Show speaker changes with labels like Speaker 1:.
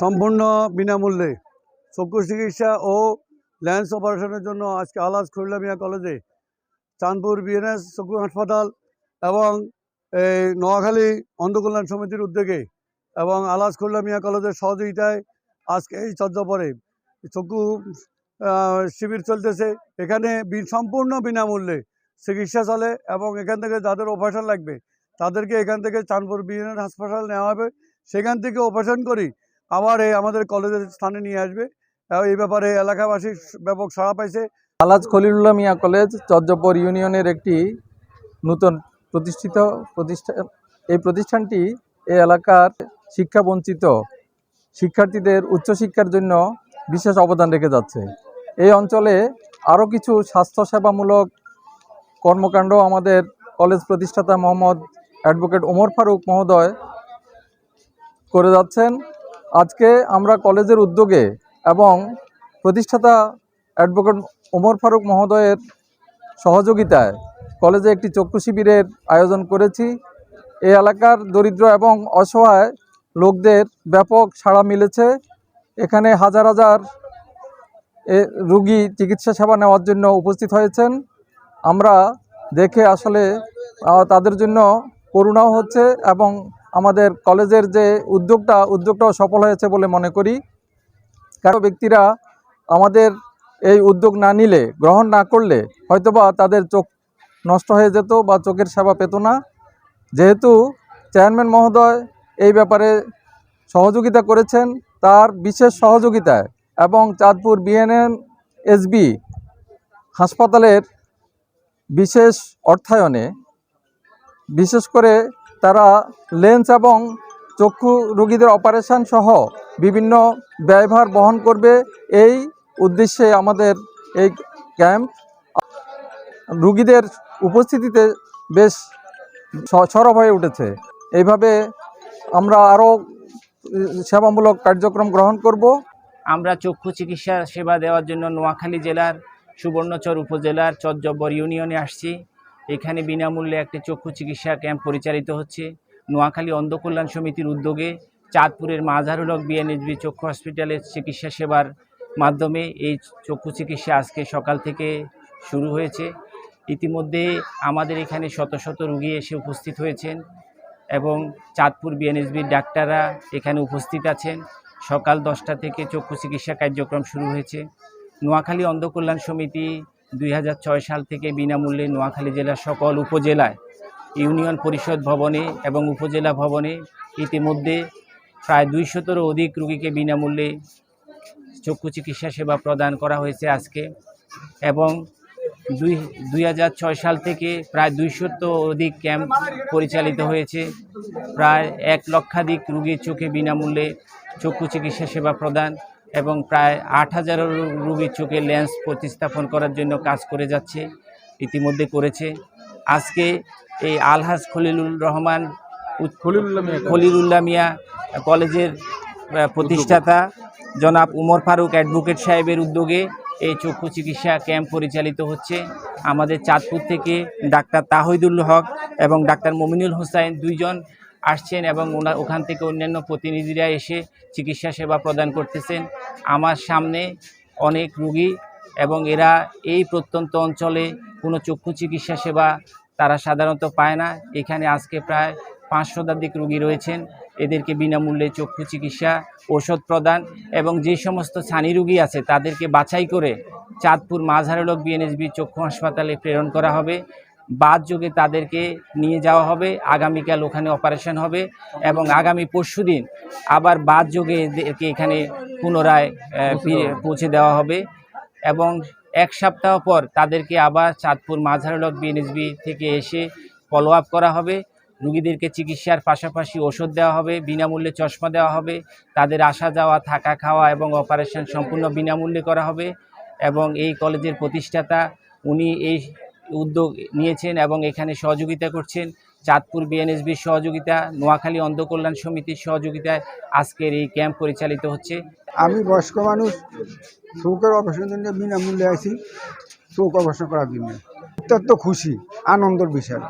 Speaker 1: সম্পূর্ণ বিনামূল্যে। চক্ষু চিকিৎসা ও ল্যান্স অপারেশনের জন্য আজকে আলাস খলিলা মিয়া কলেজে। চাঁদপুর বিএনএস চক্ষু হাসপাতাল এবং এই নোয়াখালী অন্ধকল্যাণ সমিতির উদ্যোগে এবং আলাস খলিলা মিয়া কলেজের সহযোগিতায় আজকে এই চর্যাপরে চক্ষু শিবির চলতেছে। এখানে সম্পূর্ণ বিনামূল্যে চিকিৎসা চলে এবং এখান থেকে যাদের অপারেশন লাগবে, তাদেরকে এখান থেকে চাঁদপুর বিএনএস হাসপাতাল নেওয়া হবে। সেখান থেকে অপারেশন করি। আবার এই আমাদের কলেজের স্থানে নিয়ে আসবে। এই ব্যাপারে এলাকাবাসী ব্যাপক সাড়া পাইছে।
Speaker 2: আলাজ খলিলুল্লাহ মিয়া কলেজ চর্যপর ইউনিয়নের একটি নতুন প্রতিষ্ঠিত প্রতিষ্ঠান এই প্রতিষ্ঠানটি এই এলাকার শিক্ষা বঞ্চিত শিক্ষার্থীদের উচ্চশিক্ষার জন্য বিশেষ অবদান রেখে যাচ্ছে। এই অঞ্চলে আরও কিছু স্বাস্থ্যসেবামূলক কর্মকাণ্ড আমাদের কলেজ প্রতিষ্ঠাতা মোহাম্মদ অ্যাডভোকেট ওমর ফারুক মহোদয় করে যাচ্ছেন। আজকে আমরা কলেজের উদ্যোগে এবং প্রতিষ্ঠাতা অ্যাডভোকেট ওমর ফারুক মহোদয়ের সহযোগিতায় কলেজে একটি চক্ষু শিবিরের আয়োজন করেছি। এই এলাকার দরিদ্র এবং অসহায় লোকদের ব্যাপক সাড়া মিলেছে। এখানে হাজার হাজার এ রুগী চিকিৎসা সেবা নেওয়ার জন্য উপস্থিত হয়েছেন। আমরা দেখে আসলে তাদের জন্য করুণাও হচ্ছে এবং আমাদের কলেজের যে উদ্যোগটা, উদ্যোগটাও সফল হয়েছে বলে মনে করি। কারও ব্যক্তিরা আমাদের এই উদ্যোগ না নিলে, গ্রহণ না করলে, হয়তোবা তাদের চোখ নষ্ট হয়ে যেত বা চোখের সেবা পেত না। যেহেতু চেয়ারম্যান মহোদয় এই ব্যাপারে সহযোগিতা করেছেন, তার বিশেষ সহযোগিতায় এবং চাঁদপুর বিএনএন এসবি হাসপাতালের বিশেষ অর্থায়নে বিশেষ করে তারা লেন্স এবং চক্ষু রোগীদের অপারেশন সহ বিভিন্ন ব্যয়ভার বহন করবে। এই উদ্দেশ্যে আমাদের এই ক্যাম্প রুগীদের উপস্থিতিতে বেশ সরব হয়ে উঠেছে। এইভাবে আমরা আরও সেবামূলক কার্যক্রম গ্রহণ করব।
Speaker 3: আমরা চক্ষু চিকিৎসা সেবা দেওয়ার জন্য নোয়াখালী জেলার সুবর্ণচর উপজেলার চরজব্বর ইউনিয়নে আসছি। এখানে বিনামূল্যে একটি চক্ষু চিকিৎসা ক্যাম্প পরিচালিত হচ্ছে। নোয়াখালী অন্ধকল্যাণ সমিতির উদ্যোগে চাঁদপুরের মাঝারুল হক বিএনএসবি চক্ষু হসপিটালের চিকিৎসা সেবার মাধ্যমে এই চক্ষু চিকিৎসা আজকে সকাল থেকে শুরু হয়েছে। ইতিমধ্যে আমাদের এখানে শত শত রুগী এসে উপস্থিত হয়েছেন এবং চাঁদপুর বিএনএসবির ডাক্তাররা এখানে উপস্থিত আছেন। সকাল দশটা থেকে চক্ষু চিকিৎসা কার্যক্রম শুরু হয়েছে। নোয়াখালী অন্ধকল্যাণ সমিতি দুই হাজার ছয় সাল থেকে বিনামূল্যে নোয়াখালী জেলার সকল উপজেলায় ইউনিয়ন পরিষদ ভবনে এবং উপজেলা ভবনে ইতিমধ্যে প্রায় দুইশতেরও অধিক রুগীকে বিনামূল্যে চক্ষু চিকিৎসা সেবা প্রদান করা হয়েছে আজকে এবং দুই দুই সাল থেকে প্রায় দুইশত অধিক ক্যাম্প পরিচালিত হয়েছে। প্রায় এক লক্ষাধিক রুগীর চোখে বিনামূল্যে চক্ষু চিকিৎসা সেবা প্রদান এবং প্রায় আট হাজারও রুগীর চোখে লেন্স প্রতিস্থাপন করার জন্য কাজ করে যাচ্ছে ইতিমধ্যে করেছে। আজকে এই আলহাজ খলিলুর রহমান খলিলুল্লাহ মিয়া কলেজের প্রতিষ্ঠাতা। জনাব উমর ফারুক অ্যাডভোকেট সাহেবের উদ্যোগে এই চক্ষু চিকিৎসা ক্যাম্প পরিচালিত হচ্ছে। আমাদের চাঁদপুর থেকে ডাক্তার তাহিদুল হক এবং ডাক্তার মমিনুল হোসাইন দুইজন আসছেন এবং ওনা ওখান থেকে অন্যান্য প্রতিনিধিরা এসে চিকিৎসা সেবা প্রদান করতেছেন। আমার সামনে অনেক রুগী এবং এরা এই প্রত্যন্ত অঞ্চলে কোনো চক্ষু চিকিৎসা সেবা তারা সাধারণত পায় না। এখানে আজকে প্রায় পাঁচ শতাধিক রুগী রয়েছেন। এদেরকে বিনামূল্যে চক্ষু চিকিৎসা, ওষুধ প্রদান এবং যে সমস্ত ছানি রুগী আছে তাদেরকে বাছাই করে চাঁদপুর মাঝারলক বিএনএসবি চক্ষু হাসপাতালে প্রেরণ করা হবে। বাদ যোগে তাদেরকে নিয়ে যাওয়া হবে। আগামীকাল ওখানে অপারেশন হবে এবং আগামী পরশুদিন আবার বাদ যোগে এখানে পুনরায় পৌঁছে দেওয়া হবে। এবং এক সপ্তাহ পর তাদেরকে আবার চাঁদপুর মাঝারলক বিএনএসবি থেকে এসে ফলো আপ করা হবে। রুগীদেরকে চিকিৎসার পাশাপাশি ওষুধ দেওয়া হবে বিনামূল্যে চশমা দেওয়া হবে তাদের আসা যাওয়া থাকা খাওয়া এবং অপারেশন সম্পূর্ণ বিনামূল্যে করা হবে এবং এই কলেজের প্রতিষ্ঠাতা উনি এই উদ্যোগ নিয়েছেন এবং এখানে সহযোগিতা করছেন চাঁদপুর বিএনএসবির সহযোগিতা, নোয়াখালী অন্ধকল্যাণ সমিতির সহযোগিতায় আজকের এই ক্যাম্প পরিচালিত হচ্ছে।
Speaker 4: আমি বয়স্ক মানুষ শোকের অবসর জন্য বিনামূল্যে আছি শোক অপারেশন করার জন্য। অত্যন্ত খুশি, আনন্দের বিষয়।